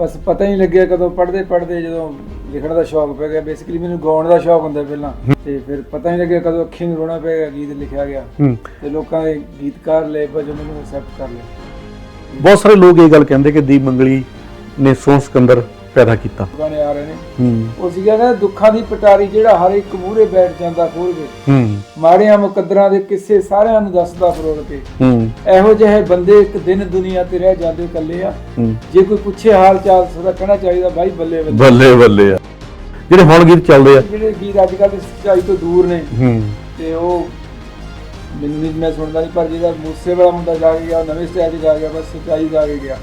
ਬਸ ਪਤਾ ਹੀ ਨਹੀਂ ਲੱਗਿਆ ਕਦੋਂ ਪੜ੍ਹਦੇ ਪੜ੍ਹਦੇ ਜਦੋਂ ਲਿਖਣ ਦਾ ਸ਼ੌਕ ਪੈ ਗਿਆ। ਬੇਸਿਕਲੀ ਮੈਨੂੰ ਗਾਉਣ ਦਾ ਸ਼ੌਕ ਹੁੰਦਾ ਪਹਿਲਾਂ। ਤੇ ਫਿਰ ਪਤਾ ਹੀ ਲੱਗਿਆ ਕਦੋਂ ਅੱਖੀਂ ਨੂੰ ਰੋਣਾ ਪੈ ਗਿਆ ਗੀਤ ਲਿਖਿਆ ਗਿਆ। ਤੇ ਲੋਕਾਂ ਦੇ ਗੀਤਕਾਰ ਲੈ ਵਜੋਂ ਮੈਨੂੰ ਐਕਸੈਪਟ ਕਰ ਲਿਆ ਬਹੁਤ ਸਾਰੇ ਲੋਕ ਇਹ ਗੱਲ ਕਹਿੰਦੇ ਕਿ ਦੀਪ ਮੰਗਲੀ ਨੇ ਸੋਹਣ ਸਿਕੰਦਰ ਪੈਦਾ ਕੀਤਾ। ਗਾਣੇ ਆ ਰਹੇ ਨੇ। ਉਹ ਸੀਗਾ ਨਾ ਦੁੱਖਾਂ ਦੀ ਪਟਾਰੀ ਜਿਹੜਾ ਹਰ ਇੱਕ ਮੂਹਰੇ ਬੈਠ ਜਾਂਦਾ ਖੋਲ ਕੇ। ਮਾੜਿਆਂ ਮੁਕੱਦਰਾਂ ਦੇ ਕਿੱਸੇ ਸਾਰਿਆਂ ਨੂੰ ਦੱਸਦਾ ਫਰੋਲ ਕੇ। ਇਹੋ ਜਿਹੇ ਬੰਦੇ ਇੱਕ ਦਿਨ ਦੁਨੀਆ ਤੇ ਰਹਿ ਜਾਂਦੇ ਇਕੱਲੇ ਆ। ਜੇ ਕੋਈ ਪੁੱਛੇ ਹਾਲ ਚਾਲ ਸਦਾ ਕਹਿਣਾ ਚਾਹੀਦਾ ਭਾਈ ਬੱਲੇ ਬੱਲੇ। ਬੱਲੇ ਬੱਲੇ ਆ। ਜਿਹੜੇ ਹੁਣ ਗੀਤ ਚੱਲਦੇ ਆ। ਜਿਹੜੇ ਗੀਤ ਅੱਜ ਕੱਲ੍ਹ ਦੀ ਸੱਚਾਈ ਤੋਂ ਦੂਰ ਨੇ ਤੇ ਉਹ ਮੈਨੂੰ ਨਹੀਂ ਮੈਂ ਸੁਣਦਾ ਨਹੀਂ ਪਰ ਜਿਹਦਾ ਮੂਸੇ ਵਾਲਾ ਮੁੰਡਾ ਜਾ ਕੇ ਗਿਆ ਨਵੇਂ ਸਟਾਈਲ 'ਚ ਜਾ ਗਿਆ ਬਸ ਸੱਚਾਈ ਜਾ ਕੇ ਗਿਆ।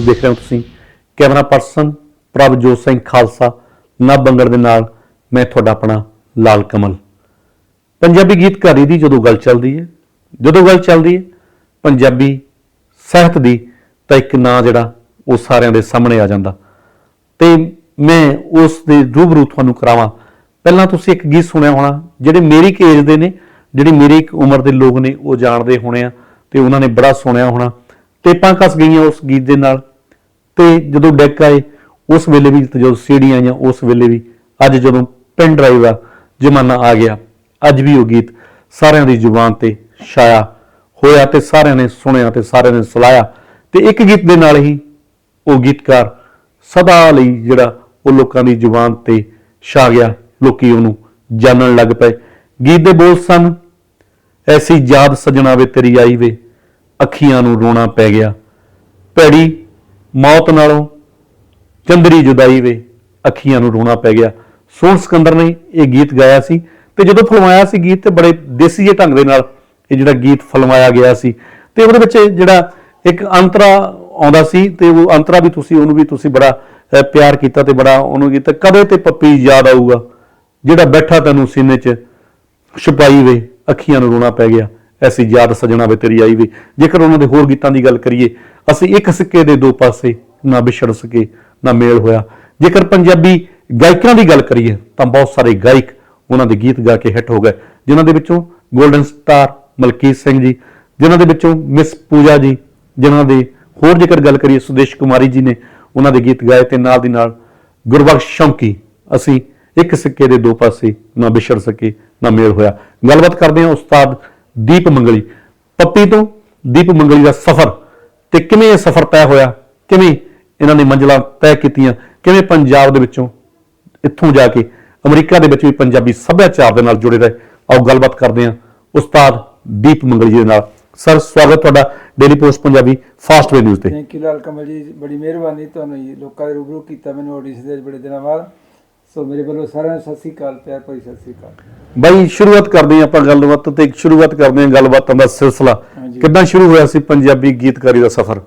ਦੇਖ ਰਹੇ ਹੋ ਤੁਸੀਂ ਕੈਮਰਾ ਪਰਸਨ ਪ੍ਰਭਜੋਤ ਸਿੰਘ ਖਾਲਸਾ ਨਵ ਬੰਗੜ ਦੇ ਨਾਲ ਮੈਂ ਤੁਹਾਡਾ ਆਪਣਾ ਲਾਲ ਕਮਲ। ਪੰਜਾਬੀ ਗੀਤਕਾਰੀ ਦੀ ਜਦੋਂ ਗੱਲ ਚੱਲਦੀ ਹੈ ਜਦੋਂ ਗੱਲ ਚੱਲਦੀ ਹੈ ਪੰਜਾਬੀ ਸਾਹਿਤ ਦੀ, ਤਾਂ ਇੱਕ ਨਾਂ ਜਿਹੜਾ ਉਹ ਸਾਰਿਆਂ ਦੇ ਸਾਹਮਣੇ ਆ ਜਾਂਦਾ। ਤੇ ਮੈਂ ਉਸ ਦੇ ਰੂਬਰੂ ਤੁਹਾਨੂੰ ਕਰਾਵਾਂ। ਪਹਿਲਾਂ ਤੁਸੀਂ ਇੱਕ ਗੀਤ ਸੁਣਿਆ ਹੋਣਾ, ਜਿਹੜੇ ਮੇਰੀ ਕੇਜ ਦੇ ਨੇ, ਜਿਹੜੇ ਮੇਰੀ ਇੱਕ ਉਮਰ ਦੇ ਲੋਕ ਨੇ, ਉਹ ਜਾਣਦੇ ਹੋਣੇ ਆ ਤੇ ਉਹਨਾਂ ਨੇ ਬੜਾ ਸੁਣਿਆ ਹੋਣਾ। ਟੇਪਾਂ ਕੱਸ ਗਈਆਂ ਉਸ ਗੀਤ ਦੇ ਨਾਲ। ਤੇ ਜਦੋਂ ਡੈਕ ਆਏ, ਉਸ ਵੇਲੇ ਵੀ ਤੇ ਜਦੋਂ ਸੀੜੀਆਂ ਆਈਆਂ, ਉਸ ਵੇਲੇ ਵੀ ਅੱਜ ਜਦੋਂ ਪਿੰਡ ਡਰਾਈਵ ਆ, ਜ਼ਮਾਨਾ ਆ ਗਿਆ। ਅੱਜ ਵੀ ਉਹ ਗੀਤ ਸਾਰਿਆਂ ਦੀ ਜ਼ੁਬਾਨ ਤੇ ਛਾਇਆ, ਹੋਇਆ ਤੇ ਸਾਰਿਆਂ ਨੇ ਸੁਣਿਆ ਤੇ ਸਾਰਿਆਂ ਨੇ ਸਲਾਇਆ ਤੇ ਇੱਕ ਗੀਤ ਦੇ ਨਾਲ ਹੀ ਉਹ ਗੀਤਕਾਰ ਸਦਾ ਲਈ ਜਿਹੜਾ ਉਹ ਲੋਕਾਂ ਦੀ ਜ਼ੁਬਾਨ ਤੇ ਛਾ ਗਿਆ, ਲੋਕੀ ਉਹਨੂੰ ਜਾਣਨ ਲੱਗ ਪਏ। ਗੀਤ ਦੇ ਬੋਲ ਸਨ, ਐਸੀ ਯਾਦ ਸਜਣਾ ਵੇ ਤੇਰੀ ਆਈ ਵੇ, ਅੱਖੀਆਂ ਨੂੰ ਰੋਣਾ ਪੈ ਗਿਆ। ਭੈੜੀ ਮੌਤ ਨਾਲੋਂ ਚੰਦਰੀ ਜੁਦਾਈ ਵੇ, ਅੱਖੀਆਂ ਨੂੰ ਰੋਣਾ ਪੈ ਗਿਆ। ਸੋਹਣ ਸਿਕੰਦਰ ਨੇ ਇਹ ਗੀਤ ਗਾਇਆ ਸੀ ਤੇ ਜਦੋਂ ਫਿਲਮਾਇਆ ਸੀ ਗੀਤ ਤੇ ਬੜੇ ਦੇਸੀ ਜਿਹੇ ਢੰਗ ਦੇ ਨਾਲ ਇਹ ਜਿਹੜਾ ਗੀਤ ਫਿਲਮਾਇਆ ਗਿਆ ਸੀ। ਤੇ ਉਹਦੇ ਵਿੱਚ ਜਿਹੜਾ ਇੱਕ ਅੰਤਰਾ ਆਉਂਦਾ ਸੀ ਤੇ ਉਹ ਅੰਤਰਾ ਵੀ ਤੁਸੀਂ, ਉਹਨੂੰ ਵੀ ਤੁਸੀਂ ਬੜਾ ਪਿਆਰ ਕੀਤਾ ਤੇ ਬੜਾ ਉਹਨੂੰ ਕੀਤਾ। ਕਦੇ ਤੇ ਪੱਪੀ ਯਾਦ ਆਊਗਾ, ਜਿਹੜਾ ਬੈਠਾ ਤੈਨੂੰ ਸੀਨੇ 'ਚ, ਛੁਪਾਈ ਵੇ, ਅੱਖੀਆਂ ਨੂੰ ਰੋਣਾ ਪੈ ਗਿਆ, ਐਸੀ ਯਾਦ ਸਜਣਾ ਵੇ ਤੇਰੀ ਆਈ ਵੇ। ਜੇਕਰ ਉਹਨਾਂ ਦੇ ਹੋਰ ਗੀਤਾਂ ਦੀ ਗੱਲ ਕਰੀਏ, ਅਸੀਂ ਇੱਕ ਸਿੱਕੇ ਦੇ ਦੋ ਪਾਸੇ ਨਾ ਵਿਛੜ ਸਕੇ, ਨਾ ਮੇਲ ਹੋਇਆ। ਜੇਕਰ ਪੰਜਾਬੀ ਗਾਇਕਾਂ ਦੀ ਗੱਲ ਕਰੀਏ, ਤਾਂ ਬਹੁਤ ਸਾਰੇ ਗਾਇਕ ਉਹਨਾਂ ਦੇ ਗੀਤ ਗਾ ਕੇ ਹਿੱਟ ਹੋ ਗਏ, ਜਿਨ੍ਹਾਂ ਦੇ ਵਿੱਚੋਂ 골ਡਨ ਸਟਾਰ ਮਲਕੀਤ ਸਿੰਘ ਜੀ, ਜਿਨ੍ਹਾਂ ਦੇ ਵਿੱਚੋਂ ਮਿਸ ਪੂਜਾ ਜੀ, ਜਿਨ੍ਹਾਂ ਦੇ ਹੋਰ ਜੇਕਰ ਗੱਲ ਕਰੀਏ, ਸੁਦੇਸ਼ ਕੁਮਾਰੀ ਜੀ ਨੇ ਉਹਨਾਂ ਦੇ ਗੀਤ ਗਾਏ ਤੇ ਨਾਲ ਦੀ ਨਾਲ ਗੁਰਬਖਸ਼ ਸ਼ੌਂਕੀ, ਅਸੀਂ ਇੱਕ ਸਿੱਕੇ ਦੇ ਦੋ ਪਾਸੇ ਨਾ ਵਿਛੜ ਸਕੇ, ਨਾ ਮੇਲ ਹੋਇਆ। ਗੱਲਬਾਤ ਕਰਦੇ ਹਾਂ ਉਸਤਾਦ ਦੀਪ ਮੰਗਲੀ। ਪੱਪੀ ਤੋਂ ਦੀਪ ਮੰਗਲੀ ਦਾ ਸਫ਼ਰ ਤੇ ਕਿਵੇਂ ਇਹ ਸਫ਼ਰ ਤੈਅ ਹੋਇਆ? ਕਿਵੇਂ ਇਹਨਾਂ ਨੇ ਮੰਜ਼ਲਾਂ ਤੈਅ ਕੀਤੀਆਂ? ਕਿਵੇਂ ਪੰਜਾਬ ਦੇ ਵਿੱਚੋਂ ਇੱਥੋਂ ਜਾ ਕੇ ਅਮਰੀਕਾ ਦੇ ਵਿੱਚ ਵੀ ਪੰਜਾਬੀ ਸੱਭਿਆਚਾਰ ਦੇ ਨਾਲ ਜੁੜੇ ਰਹੇ? ਆਓ ਗੱਲਬਾਤ ਕਰਦੇ ਹਾਂ ਉਸਤਾਦ ਦੀਪ ਮੰਗਲੀ ਜੀ ਦੇ ਨਾਲ। ਸਰ ਸਵਾਗਤ ਤੁਹਾਡਾ Daily Post Punjabi Fastway news ਤੇ। ਥੈਂਕ ਯੂ ਲਾਲ ਕਮਲ ਜੀ ਬੜੀ ਮਿਹਰਬਾਨੀ ਤੁਹਾਨੂੰ ਜੀ ਲੋਕਾਂ ਦੇ ਰੂਬਰੂ ਕੀਤਾ ਮੈਨੂੰ ਆਡੀਸ਼ਨ ਦੇ ਬੜੇ ਦਿਨਾਂ ਬਾਅਦ। ਸੋ ਮੇਰੇ ਵੱਲੋਂ ਸਾਰਿਆਂ ਨੂੰ ਸਤਿ ਸ੍ਰੀ ਅਕਾਲ ਪਿਆਰ ਭਰੀ ਸਤਿ ਸ੍ਰੀ ਅਕਾਲ। ਬਾਈ ਸ਼ੁਰੂਆਤ ਕਰਦੇ ਆਪਾਂ ਗੱਲਬਾਤ ਤੇ ਇੱਕ ਸ਼ੁਰੂਆਤ ਕਰਦੇ ਹਾਂ ਗੱਲਬਾਤਾਂ ਦਾ ਸਿਲਸਿਲਾ। ਕਿੱਦਾਂ ਸ਼ੁਰੂ ਹੋਇਆ ਸੀ ਪੰਜਾਬੀ ਗੀਤਕਾਰੀ ਦਾ ਸਫ਼ਰ?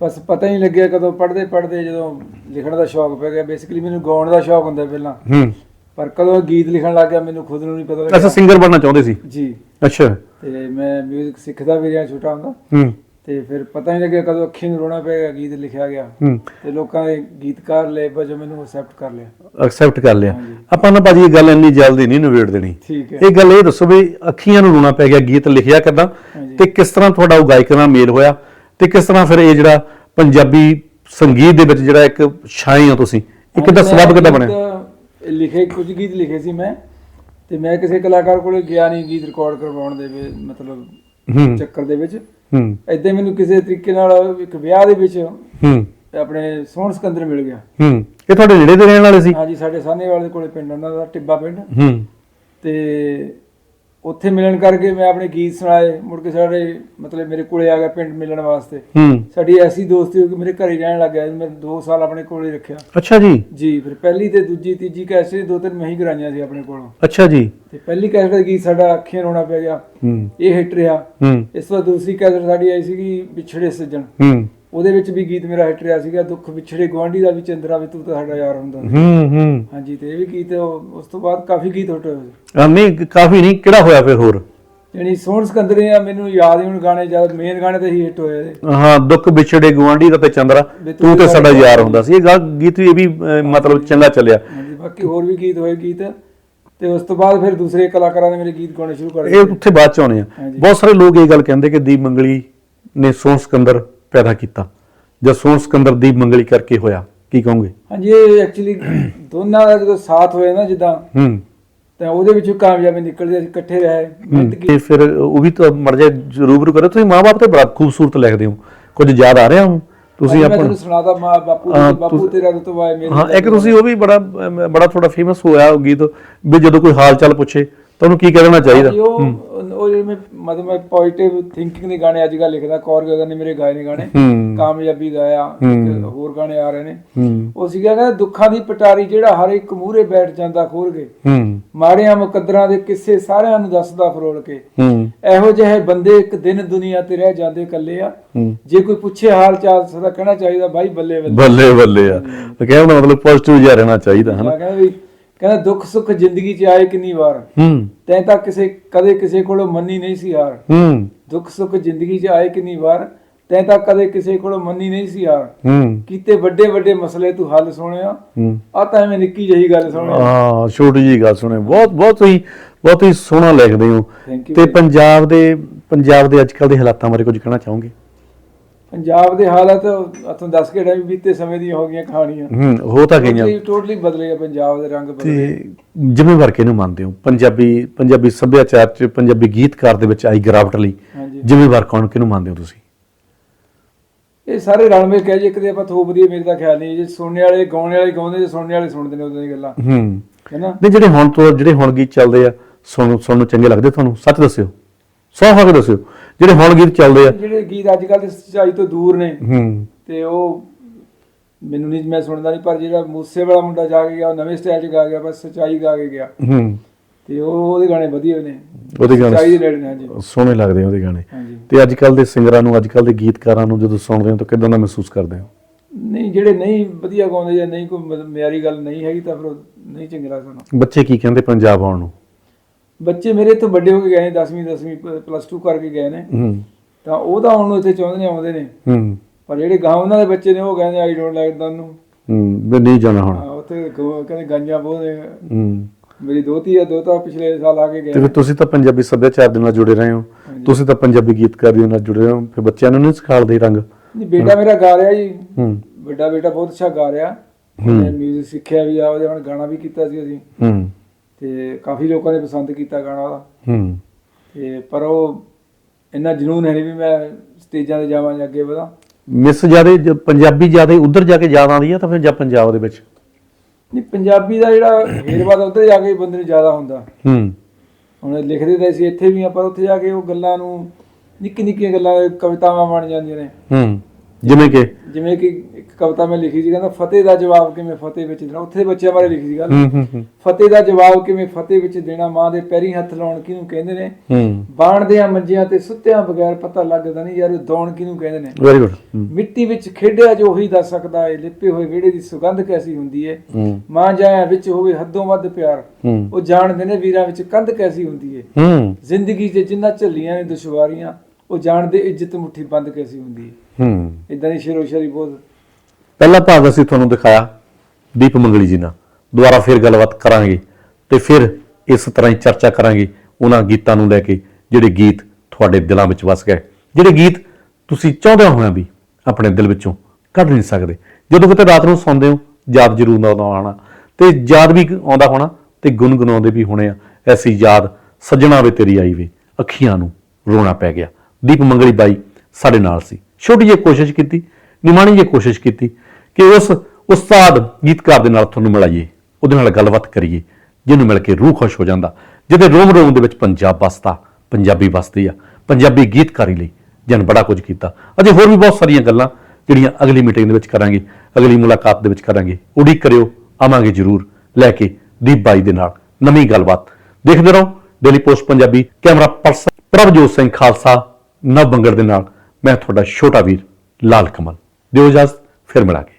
ਬਸ ਪਤਾ ਹੀ ਨਹੀਂ ਲੱਗਿਆ ਕਦੋਂ ਪੜ੍ਹਦੇ ਪੜ੍ਹਦੇ ਜਦੋਂ ਲਿਖਣ ਦਾ ਸ਼ੌਕ ਪੈ ਗਿਆ। ਬੇਸਿਕਲੀ ਮੈਨੂੰ ਗਾਉਣ ਦਾ ਸ਼ੌਕ ਹੁੰਦਾ ਪਹਿਲਾਂ। ਹੂੰ। ਪਰ ਕਦੋਂ ਗੀਤ ਲਿਖਣ ਲੱਗ ਗਿਆ ਮੈਨੂੰ ਖੁਦ ਨੂੰ ਨਹੀਂ ਪਤਾ ਅੱਛਾ ਲੱਗਿਆ ਸਿੰਗਰ ਬਣਨਾ ਚਾਹੁੰਦੇ ਸੀ? ਜੀ। ਅੱਛਾ। ਤੇ ਮੈਂ 뮤직 ਸਿੱਖਦਾ ਵੀ ਰਿਹਾ ਛੋਟਾ ਹੁੰਦਾ। ਹੂੰ। ਤੇ ਫਿਰ ਪਤਾ ਨਹੀਂ ਲੱਗਿਆ ਕਦੋਂ ਅੱਖੀਂ ਨੂੰ ਰੋਣਾ ਪੈ ਗਿਆ ਗੀਤ ਲਿਖਿਆ ਗਿਆ। ਹੂੰ। ਤੇ ਲੋਕਾਂ ਦੇ ਗੀਤਕਾਰ ਲੈ ਵਜੋਂ ਮੈਨੂੰ ਐਕਸੈਪਟ ਕਰ ਲਿਆ। ਐਕਸੈਪਟ ਕਰ ਲਿਆ। ਹਾਂਜੀ। ਆਪਾਂ ਨਾ ਭਾਜੀ ਇਹ ਗੱਲ ਇੰਨੀ ਜਲਦੀ ਨਹੀਂ ਨਿਬੇੜ ਦੇਣੀ। ਠੀਕ ਹੈ। ਇਹ ਗੱਲ ਇਹ ਦੱਸੋ ਵੀ ਅੱਖੀਆਂ ਨੂੰ ਰੋਣਾ ਪੈ ਗਿਆ ਗੀਤ ਲਿਖਿਆ ਕਿਦਾਂ? ਹਾਂਜੀ। ਤੇ ਕਿਸ ਤਰ੍ਹਾਂ ਤੁਹਾਡਾ ਉਹ ਗਾਇਕ ਨਾਲ ਮੇਲ ਹੋਇਆ? ਤੇ ਕਿਸ ਤਰ੍ਹਾਂ ਫਿਰ ਇਹ ਜਿਹੜਾ ਪੰਜਾਬੀ ਸੰਗੀਤ ਦੇ ਵਿੱਚ ਜਿਹੜਾ ਇੱਕ ਛਾਏ ਹੋ ਤੁਸੀਂ? ਇਹ ਕਿੱਦਾਂ ਸਬਬ ਕਿੱਦਾਂ ਬਣਿਆ? ਲਿਖੇ ਕੁਝ ਗੀਤ ਲਿਖੇ ਸੀ ਮੈਂ ਤੇ ਮੈਂ ਕਿਸੇ ਕਲਾਕਾਰ ਕੋਲੇ ਗਿਆ ਨਹੀਂ ਗੀਤ ਰਿਕਾਰਡ ਕਰਵਾਉਣ ਦੇ ਵੀ- ਮਤਲਬ ਚੱਕਰ ਦੇ ਵਿੱਚ। ਹੂੰ। ਹੀ ਮੈਨੂੰ ਕਿਸੇ ਤਰੀਕੇ ਨਾਲ ਇੱਕ ਵਿਆਹ ਦੇ ਵਿੱਚ ਹੂੰ। ਆਪਣੇ ਸੋਹਣ ਸਿਕੰਦਰ ਮਿਲ ਗਿਆ। ਹੂੰ। ਇਹ ਤੁਹਾਡੇ ਨੇੜੇ ਦੇ ਰਹਿਣ ਵਾਲੇ ਸੀ? ਹਾਂਜੀ ਸਾਡੇ ਸਾਹਨੇਵਾਲ ਦੇ ਕੋਲੇ ਪਿੰਡ ਉਹਨਾਂ ਦਾ ਟਿੱਬਾ ਪਿੰਡ। ਹੂੰ। ਤੇ ਉੱਥੇ ਮਿਲਣ ਕਰਕੇ ਮੈਂ ਆਪਣੇ ਗੀਤ ਸੁਣਾਏ ਮੁੜ ਕੇ ਸਾਡੇ ਮਤਲਬ ਮੇਰੇ ਕੋਲੇ ਆ ਗਿਆ ਪਿੰਡ ਮਿਲਣ ਵਾਸਤੇ। ਹੂੰ। ਸਾਡੀ ਐਸੀ ਦੋਸਤੀ ਹੋ ਕਿ ਮੇਰੇ ਘਰੇ ਰਹਿਣ ਲੱਗ ਗਿਆ ਮੈਂ 2 ਸਾਲ ਆਪਣੇ ਕੋਲੇ ਰੱਖਿਆ। ਅੱਛਾ ਜੀ। ਜੀ ਫਿਰ ਪਹਿਲੀ ਤੇ ਦੂਜੀ ਤੀਜੀ ਕੈਸਟ ਦੋ ਤਿੰਨ ਮੈਂ ਹੀ ਕਰਾਈਆਂ ਸੀ ਆਪਣੇ ਕੋਲੋਂ। ਅੱਛਾ ਜੀ। ਤੇ ਪਹਿਲੀ ਕੈਸਟ ਦਾ ਗੀਤ ਸਾਡਾ ਅੱਖੀਆਂ ਰੋਣਾ ਪੈ ਗਿਆ। ਹੂੰ। ਇਹ ਹਿੱਟ ਰਿਹਾ। ਹੂੰ। ਇਸ ਤੋਂ ਬਾਅਦ ਦੂਸਰੀ ਕੈਸਟ ਸਾਡੀ ਆਈ ਸੀਗੀ ਵਿਛੜੇ ਸੱਜਣ ਹੂੰ। ਉਹਦੇ ਵਿੱਚ ਵੀ ਗੀਤ ਮੇਰਾ ਹਿੱਟ ਰਿਹਾ ਸੀਗਾ ਦੁੱਖ ਵਿਛੜੇ ਗਵਾਂਢੀ ਦਾ ਵੀ ਚੰਦਰਾ ਵੀ ਤੂੰ ਤਾਂ ਸਾਡਾ ਯਾਰ ਹੁੰਦਾ ਹੂੰ ਹੂੰ। ਹਾਂਜੀ ਤੇ ਇਹ ਵੀ ਗੀਤ ਉਸ ਤੋਂ ਬਾਅਦ ਕਾਫੀ ਗੀਤ ਹਿੱਟ ਹੋਏ ਨਹੀਂ ਕਾਫੀ ਨਹੀਂ ਕਿਹੜਾ ਹੋਇਆ ਫਿਰ ਹੋਰ? ਯਾਨੀ ਸੋਹਣ ਸਿਕੰਦਰੇ ਆ ਮੈਨੂੰ ਯਾਦ ਹੀ ਹੁਣ ਗਾਣੇ ਜਦ ਮੇਨ ਗਾਣੇ ਤੇ ਹੀ ਹਿੱਟ ਹੋਏ ਇਹਦੇ ਹਾਂ ਦੁੱਖ ਵਿਛੜੇ ਗਵਾਂਢੀ ਦਾ ਤੇ ਚੰਦਰਾ ਤੂੰ ਤੂੰ ਸਾਡਾ ਯਾਰ ਹੁੰਦਾ ਸੀ। ਇਹ ਗੀਤ ਵੀ ਇਹ ਵੀ ਮਤਲਬ ਚੰਗਾ ਚੱਲਿਆ। ਹਾਂਜੀ ਬਾਕੀ ਹੋਰ ਵੀ ਗੀਤ ਹੋਏ ਗੀਤ। ਤੇ ਉਸ ਤੋਂ ਬਾਅਦ ਫਿਰ ਦੂਸਰੇ ਕਲਾਕਾਰਾਂ ਨੇ ਮੇਰੇ ਗੀਤ ਗਾਉਣੇ ਸ਼ੁਰੂ ਕਰ ਇਹ ਦਿੱਤੇ। ਉੱਥੇ ਬਾਅਦ ਚ ਆਉਣੇ ਆ। ਬਹੁਤ ਸਾਰੇ ਲੋਕ ਇਹ ਗੱਲ ਕਹਿੰਦੇ ਕਿ ਦੀਪ ਮੰਗਲੀ ਨੇ ਸੋਹਣ ਸਿਕੰਦਰ ਪੈਦਾ ਕੀਤਾ। ਜਸਵੰਤ ਸਿਕੰਦਰ ਦੀ ਮੰਗਲੀ ਕਰਕੇ ਹੋਇਆ ਕੀ ਕਹੋਗੇ? ਹਾਂਜੀ ਇਹ ਐਕਚੁਅਲੀ ਦੋਨਾਂ ਦਾ ਜਦੋਂ ਸਾਥ ਹੋਇਆ ਨਾ ਜਿੱਦਾਂ ਹੂੰ। ਤਾਂ ਉਹਦੇ ਵਿੱਚੋਂ ਕਾਮਯਾਬੀ ਨਿਕਲਦੀ ਅਸੀਂ ਇਕੱਠੇ ਰਹੇ ਤੇ ਫਿਰ ਉਹ ਵੀ ਤਾਂ ਮਰ ਜਾ ਰੂਬਰੂ ਕਰੋ। ਤੁਸੀਂ ਮਾਂ-ਬਾਪ ਤੇ ਬੜਾ ਖੂਬਸੂਰਤ ਲਿਖਦੇ ਹੋ। ਕੁਝ ਯਾਦ ਆ ਰਿਹਾ ਹੁਣ? ਤੁਸੀਂ ਆਪਾਂ ਤੁਹਾਨੂੰ ਸੁਣਾਤਾ ਮਾਂ ਬਾਪੂ ਹਾਂ, ਦੇ ਬਾਪੂ ਤੇਰਾ ਰਤਬਾ ਮੇਰੇ ਹਾਂ ਇੱਕ ਤੁਸੀਂ ਉਹ ਵੀ ਬੜਾ ਬੜਾ ਥੋੜਾ ਫੇਮਸ ਹੋਇਆ ਉਹ ਗੀਤ ਵੀ ਜਦੋਂ ਕੋਈ ਹਾਲ ਚਾਲ ਪੁੱਛੇ। ਤੁਹਾਨੂੰ ਕੀ ਕਹਿਣਾ ਚਾਹੀਦਾ? ਉਹ ਉਹ ਜਿਹੜੇ ਮੈਂ ਮਤਲਬ ਮੈਂ ਪੋਜ਼ਿਟਿਵ ਥਿੰਕਿੰਗ ਦੇ ਗਾਣੇ ਅੱਜ ਕੱਲ੍ਹ ਲਿਖਦਾ ਕੌਰ ਗਗਨ ਨੇ ਮੇਰੇ ਗਾਏ ਨੇ ਗਾਣੇ। ਕਾਮਯਾਬੀ ਗਾਇਆ ਇੱਕ ਹੋਰ ਗਾਣੇ ਆ ਰਹੇ ਨੇ। ਉਹ ਸੀਗਾ ਕਹਿੰਦਾ ਦੁੱਖਾਂ ਦੀ ਪਟਾਰੀ ਜਿਹੜਾ ਹਰ ਇੱਕ ਮੂਹਰੇ ਬੈਠ ਜਾਂਦਾ ਖੋਲ ਕੇ। ਮਾੜਿਆਂ ਮੁਕੱਦਰਾਂ ਦੇ ਕਿੱਸੇ ਸਾਰਿਆਂ ਨੂੰ ਦੱਸਦਾ ਫਰੋਲ ਕੇ। ਇਹੋ ਜਿਹੇ ਬੰਦੇ ਇੱਕ ਦਿਨ ਦੁਨੀਆ ਤੇ ਰਹਿ ਜਾਂਦੇ ਇਕੱਲੇ ਆ। ਜੇ ਕੋਈ ਪੁੱਛੇ ਹਾਲ ਚਾਲ ਸਦਾ ਕਹਿਣਾ ਚਾਹੀਦਾ ਬਾਈ ਬੱਲੇ ਬੱਲੇ। ਬੱਲੇ ਬੱਲੇ ਆ। ਕਹਿਣ ਮਤਲਬ ਪੋਜ਼ਿਟਿਵ ਜਿਹਾ ਰਹਿਣਾ ਚਾਹੀਦਾ ਹਨਾ? ਮੈਂ ਕਹਿੰਦਾ ਦੁੱਖ ਸੁੱਖ ਜ਼ਿੰਦਗੀ 'ਚ ਆਏ ਕਿੰਨੀ ਵਾਰ। ਹੂੰ। ਤੈਂ ਤਾਂ ਕਿਸੇ ਕਦੇ ਕਿਸੇ ਕੋਲੋਂ ਮੰਨੀ ਨਹੀਂ ਸੀ ਹਾਰ। ਹੂੰ। ਦੁੱਖ ਸੁੱਖ ਜ਼ਿੰਦਗੀ 'ਚ ਆਏ ਕਿੰਨੀ ਵਾਰ ਤੈਂ ਤਾਂ ਕਦੇ ਕਿਸੇ ਕੋਲੋਂ ਮੰਨੀ ਨਹੀਂ ਸੀ ਹਾਰ। ਹੂੰ। ਕੀਤੇ ਵੱਡੇ ਵੱਡੇ ਮਸਲੇ ਤੂੰ ਹੱਲ ਸੋਹਣਿਆ ਹੂੰ। ਆ ਤਾਂ ਐਵੇਂ ਨਿੱਕੀ ਜਿਹੀ ਗੱਲ ਸੋਹਣਿਆ ਹਾਂ ਛੋਟੀ ਜੀ ਗੱਲ ਸੁਣੇ। ਬਹੁਤ ਬਹੁਤ ਹੀ ਬਹੁਤ ਹੀ ਸੋਹਣਾ ਲਿਖਦੇ ਹੋ। ਤੇ ਪੰਜਾਬ ਦੇ ਪੰਜਾਬ ਦੇ ਅੱਜਕੱਲ ਦੇ ਹਾਲਾਤਾਂ ਬਾਰੇ ਕੁਝ ਕਹਿਣਾ ਚਾਹੋਗੇ? ਪੰਜਾਬ ਦੇ ਹਾਲਾਤ ਤੁਹਾਨੂੰ ਦੱਸ ਕੇ ਡਾ ਵੀ ਬੀਤੇ ਸਮੇਂ ਦੀਆਂ ਹੋ ਗਈਆਂ ਕਹਾਣੀਆਂ। ਹੂੰ ਹੋ ਤਾਂ ਗਈਆਂ। ਟੋਟਲੀ ਬਦਲੇ ਆ ਪੰਜਾਬ ਦੇ ਰੰਗ ਬਦਲੇ ਤੇ ਜ਼ਿੰਮੇਵਾਰ ਕਿਹਨੂੰ ਮੰਨਦੇ ਹੋ? ਪੰਜਾਬੀ ਪੰਜਾਬੀ ਸੱਭਿਆਚਾਰ ਚ ਪੰਜਾਬੀ ਗੀਤਕਾਰ ਦੇ ਵਿੱਚ ਆਈ ਗਿਰਾਵਟ ਲਈ ਜ਼ਿੰਮੇਵਾਰ ਕੌਣ ਕਿਹਨੂੰ ਮੰਨਦੇ ਹੋ ਤੁਸੀਂ? ਇਹ ਸਾਰੇ ਰਲਵੇਂ ਕਹਿ ਜੇ ਕਿਤੇ ਆਪਾਂ ਥੋਪ ਦਈਏ ਮੇਰੇ ਤਾਂ ਖਿਆਲ ਨਹੀਂ ਜੇ। ਸੁਣਨੇ ਵਾਲੇ ਗਾਉਣੇ ਵਾਲੇ ਗਾਉਂਦੇ ਜੇ ਸੁਣਨੇ ਵਾਲੇ ਸੁਣਦੇ ਨੇ ਉਦੋਂ ਦੀਆਂ ਗੱਲਾਂ। ਹੂੰ। ਹੈਨਾ ਨਹੀਂ ਜਿਹੜੇ ਹੁਣ ਤੋਂ ਜਿਹੜੇ ਹੁਣ ਗੀਤ ਚੱਲਦੇ ਆ ਸੁਣ ਸੁਣਨ ਨੂੰ ਚੰਗੇ ਲੱਗਦੇ ਤੁਹਾਨੂੰ? ਸੱਚ ਦੱਸਿਓ। ਕੇ ਦੱਸਿਓ। ਜਿਹੜੇ ਹੁਣ ਗੀਤ ਚੱਲਦੇ ਆ। ਜਿਹੜੇ ਗੀਤ ਅੱਜ ਕੱਲ੍ਹ ਦੇ ਸੱਚਾਈ ਤੋਂ ਦੂਰ ਨੇ ਹੂੰ। ਤੇ ਉਹ ਮੈਨੂੰ ਨਹੀਂ ਮੈਂ ਸੁਣਦਾ ਨਹੀਂ ਪਰ ਜਿਹੜਾ ਮੂਸੇ ਵਾਲਾ ਮੁੰਡਾ ਜਾ ਕੇ ਗਿਆ ਉਹ ਨਵੇਂ ਸਟਾਈਲ 'ਚ ਗਾ ਗਿਆ ਬਸ ਸੱਚਾਈ ਗਾ ਕੇ ਗਿਆ। ਹੂੰ। ਤੇ ਉਹ ਉਹਦੇ ਗਾਣੇ ਵਧੀਆ ਨੇ। ਉਹਦੇ ਸੱਚਾਈ ਗਾਣੇ ਦੇ ਨੇੜੇ ਨੇ ਹਾਂਜੀ। ਸੋਹਣੇ ਲੱਗਦੇ ਆ ਉਹਦੇ ਗਾਣੇ। ਤੇ ਅੱਜ ਕੱਲ ਦੇ ਸਿੰਗਰਾਂ ਨੂੰ ਅੱਜ ਕੱਲ ਦੇ ਗੀਤਕਾਰਾਂ ਨੂੰ ਜਦੋਂ ਸੁਣਦੇ ਹੋ ਤਾਂ ਕਿਦਾਂ ਦਾ ਮਹਿਸੂਸ ਕਰਦੇ ਹੋ? ਨਹੀਂ ਜਿਹੜੇ ਨਹੀਂ ਵਧੀਆ ਗਾਉਂਦੇ ਜਾਂ ਨਹੀਂ ਕੋਈ ਮਿਆਰੀ ਗੱਲ ਨਹੀਂ ਹੈਗੀ ਤਾਂ ਫਿਰ ਨਹੀਂ ਚੰਗੀ ਲੱਗਦਾ ਬੱਚੇ ਕੀ ਕਹਿੰਦੇ ਪੰਜਾਬ ਆਉਣ ਨੂੰ? ਬੱਚੇ ਮੇਰੇ ਤੋਂ ਵੱਡੇ ਹੋ ਕੇ ਗਏ ਨੇ 10ਵੀਂ 10ਵੀਂ ਪਲੱਸ 2 ਕਰਕੇ ਗਏ ਨੇ। ਹੂੰ। ਤਾਂ ਉਹ ਤਾਂ ਹੁਣ ਇੱਥੇ ਚਾਹੁੰਦੇ ਨੇ ਆਉਂਦੇ ਨੇ। ਹੂੰ। ਪਰ ਜਿਹੜੇ ਗਾਂ ਉਹਨਾਂ ਦੇ ਬੱਚੇ ਨੇ ਉਹ ਕਹਿੰਦੇ ਆਈ ਡੋਨਟ ਲਾਈਕ ਦਨ ਨੂੰ। ਹੂੰ ਵੀ ਨਹੀਂ ਜਾਣਾ ਹੁਣ। ਹਾਂ, ਉੱਥੇ ਗੋ- ਕਹਿੰਦੇ ਗਾਂਜਾਂ ਬਹੁਤ ਨੇ। ਹੂੰ। ਮੇਰੀ ਦੋਤੀ ਆ ਦੋਤਾ ਪਿਛਲੇ ਸਾਲ ਆ ਕੇ ਗਏ ਤੇ ਫਿਰ ਤੁਸੀਂ ਤਾਂ ਪੰਜਾਬੀ ਸੱਭਿਆਚਾਰ ਦੇ ਨਾਲ ਜੁੜੇ ਰਹੇ ਹੋ। ਤੁਸੀਂ ਤਾਂ ਪੰਜਾਬੀ ਗੀਤਕਾਰੀ ਦੇ ਨਾਲ ਜੁੜੇ ਹੋ। ਫਿਰ ਬੱਚਿਆਂ ਨੂੰ ਨਹੀਂ ਸਿਖਾਉਂਦੇ ਰੰਗ। ਨਹੀਂ ਬੇਟਾ ਮੇਰਾ ਗਾ ਰਿਹਾ ਜੀ। ਹੂੰ। ਵੱਡਾ ਬੇਟਾ ਬਹੁਤ ਅੱਛਾ ਗਾ ਰਿਹਾ। ਹੂੰ। ਮਿਊਜ਼ਿਕ ਸਿੱਖਿਆ ਵੀ ਆ ਉਹਦੇ ਹੁਣ ਗਾਣਾ ਵੀ ਕੀਤਾ ਸੀ ਅਸੀਂ। ਹੂੰ। ਤੇ ਕਾਫੀ ਲੋਕਾਂ ਨੇ ਪਸੰਦ ਕੀਤਾ ਗਾਣਾ ਉਹਦਾ। ਹੂੰ। ਤੇ ਪਰ ਉਹ ਇੰਨਾ ਜਨੂਨ ਹੈ ਨਹੀਂ ਵੀ ਮੈਂ ਸਟੇਜਾਂ ਤੇ ਜਾਵਾਂ ਜਾਂ ਅੱਗੇ ਵਧਾਂ। ਮਿਸ ਜਿਆਦੇ ਪੰਜਾਬੀ ਜਿਆਦੇ ਉਧਰ ਜਾ ਕੇ ਯਾਦ ਆਉਂਦੀ ਆ ਤਾਂ ਫਿਰ ਜਾਂ ਪੰਜਾਬ ਦੇ ਵਿੱਚ? ਨਹੀਂ ਪੰਜਾਬੀ ਦਾ ਜਿਹੜਾ ਵੇਰਵਾ ਤਾਂ ਉੱਧਰ ਜਾ ਕੇ ਬੰਦੇ ਨੂੰ ਜ਼ਿਆਦਾ ਹੁੰਦਾ। ਹੂੰ। ਹੁਣ ਲਿਖਦੇ ਤਾਂ ਅਸੀਂ ਇੱਥੇ ਵੀ ਆ ਪਰ ਉੱਥੇ ਜਾ ਕੇ ਉਹ ਗੱਲਾਂ ਨੂੰ ਨਿੱਕੀ ਨਿੱਕੀਆਂ ਗੱਲਾਂ ਕਵਿਤਾਵਾਂ ਬਣ ਜਾਂਦੀਆਂ ਨੇ। ਹੂੰ। ਜਿਵੇਂ ਕਿ ਜਿਵੇਂ ਕਿ ਇੱਕ ਕਵਿਤਾ ਮੈਂ ਲਿਖੀ ਸੀ ਕਹਿੰਦਾ ਫਤਿਹ ਦਾ ਜਵਾਬ ਕਿਵੇਂ ਫਤਿਹ ਵਿੱਚ ਦੇਣਾ? ਉੱਥੇ ਬੱਚਿਆਂ ਬਾਰੇ ਲਿਖੀ ਸੀ ਗੱਲ। ਫਤਿਹ ਦਾ ਜਵਾਬ ਕਿਵੇਂ ਫਤਿਹ ਵਿੱਚ ਦੇਣਾ? ਮਾਂ ਦੇ ਪੈਰੀ ਹੱਥ ਲਾਉਣ ਕਿਹਨੂੰ ਕਹਿੰਦੇ ਨੇ? ਹੂੰ। ਬਾਣਦੇ ਆ ਮੰਜਿਆਂ ਤੇ ਸੁੱਤਿਆਂ ਬਗੈਰ ਪਤਾ ਲੱਗਦਾ ਨਹੀਂ ਯਾਰ ਇਹ ਦੌਣ ਕਿਹਨੂੰ ਕਹਿੰਦੇ ਨੇ? ਵੈਰੀ ਗੁੱਡ ਮਿੱਟੀ ਵਿੱਚ ਖੇਡਿਆ ਜੋ ਉਹੀ ਦੱਸ ਸਕਦਾ ਏ ਲਿਪੇ ਹੋਏ ਵਿਹੜੇ ਦੀ ਸੁਗੰਧ ਕੈਸੀ ਹੁੰਦੀ ਏ? ਮਾਂ ਜਾਇਆ ਵਿੱਚ ਹੋਵੇ ਹੱਦੋਂ ਵੱਧ ਪਿਆਰ। ਉਹ ਜਾਣਦੇ ਨੇ ਵੀਰਾਂ ਵਿੱਚ ਕੰਧ ਕੈਸੀ ਹੁੰਦੀ ਏ? ਹੂੰ। ਜ਼ਿੰਦਗੀ 'ਚ ਜਿੰਨਾ ਝੱਲੀਆਂ ਨੇ ਦੁਸ਼ਵਾਰੀਆਂ ਉਹ ਜਾਣਦੇ ਇੱਜ਼ਤ ਮੁੱਠੀ ਬੰਦ ਕੈਸੀ ਹੁੰਦੀ ਏ? ਇਦਾਂ ਦੀ ਸ਼ੇਰੋ ਸ਼ਾਇਰੀ ਬਹੁਤ। ਪਹਿਲਾ ਭਾਗ ਅਸੀਂ ਤੁਹਾਨੂੰ ਦਿਖਾਇਆ ਦੀਪ ਮੰਗਲੀ ਜੀ ਨਾਲ। ਦੁਬਾਰਾ ਫਿਰ ਗੱਲਬਾਤ ਕਰਾਂਗੇ ਤੇ ਫਿਰ ਇਸ ਤਰ੍ਹਾਂ ਹੀ ਚਰਚਾ ਕਰਾਂਗੇ ਉਹਨਾਂ ਗੀਤਾਂ ਨੂੰ ਲੈ ਕੇ ਜਿਹੜੇ ਗੀਤ ਤੁਹਾਡੇ ਦਿਲਾਂ ਵਿੱਚ ਵਸ ਗਏ। ਜਿਹੜੇ ਗੀਤ ਤੁਸੀਂ ਚਾਹੁੰਦੇ ਹੋਣਾ ਵੀ ਆਪਣੇ ਦਿਲ ਵਿੱਚੋਂ ਕੱਢ ਨਹੀਂ ਸਕਦੇ। ਜਦੋਂ ਕਿਤੇ ਰਾਤ ਨੂੰ ਸੌਂਦੇ ਹੋ, ਯਾਦ ਜ਼ਰੂਰ ਆਉਂਦਾ ਆਣਾ ਤੇ ਯਾਦ ਵੀ ਆਉਂਦਾ ਹੋਣਾ ਤੇ ਗੁੰਗੁਣਾਉਂਦੇ ਵੀ ਹੋਣੇ ਆ। ਐਸੀ ਯਾਦ ਸੱਜਣਾ ਵੇ ਤੇਰੀ ਆਈ ਵੇ, ਅੱਖੀਆਂ ਨੂੰ ਰੋਣਾ ਪੈ ਗਿਆ। ਦੀਪ ਮੰਗਲੀ ਬਾਈ ਸਾਡੇ ਨਾਲ ਸੀ। ਛੋਟੀ ਜਿਹੀ ਕੋਸ਼ਿਸ਼ ਕੀਤੀ ਨਿਮਾਣੀ ਜਿਹੀ ਕੋਸ਼ਿਸ਼ ਕੀਤੀ ਕਿ ਉਸ ਉਸਤਾਦ ਗੀਤਕਾਰ ਦੇ ਨਾਲ ਤੁਹਾਨੂੰ ਮਿਲਾਈਏ, ਉਹਦੇ ਨਾਲ ਗੱਲਬਾਤ ਕਰੀਏ, ਜਿਹਨੂੰ ਮਿਲ ਕੇ ਰੂਹ ਖੁਸ਼ ਹੋ ਜਾਂਦਾ। ਜਿਹਦੇ ਰੋਮ ਰੋਮ ਦੇ ਵਿੱਚ ਪੰਜਾਬ ਵਸਦਾ, ਪੰਜਾਬੀ ਵਸਦੀ ਆ, ਪੰਜਾਬੀ ਗੀਤਕਾਰੀ ਲਈ ਜਨ ਬੜਾ ਕੁਝ ਕੀਤਾ। ਅਜੇ ਹੋਰ ਵੀ ਬਹੁਤ ਸਾਰੀਆਂ ਗੱਲਾਂ ਜਿਹੜੀਆਂ ਅਗਲੀ ਮੀਟਿੰਗ ਦੇ ਵਿੱਚ ਕਰਾਂਗੇ, ਅਗਲੀ ਮੁਲਾਕਾਤ ਦੇ ਵਿੱਚ ਕਰਾਂਗੇ, ਉਡੀਕ ਕਰਿਓ, ਆਵਾਂਗੇ ਜ਼ਰੂਰ ਲੈ ਕੇ ਦੀਪ ਬਾਈ ਦੇ ਨਾਲ ਨਵੀਂ ਗੱਲਬਾਤ। ਦੇਖਦੇ ਰਹੋ Daily Post Punjabi, camera person Prabhjot Singh Khalsa, Nav Bangar ਦੇ ਨਾਲ। ਮੈਂ ਤੁਹਾਡਾ ਛੋਟਾ ਵੀਰ ਲਾਲ ਕਮਲ। ਦਿਓ ਇਜਾਜ਼ਤ ਫਿਰ ਮਿਲਾਂਗੇ।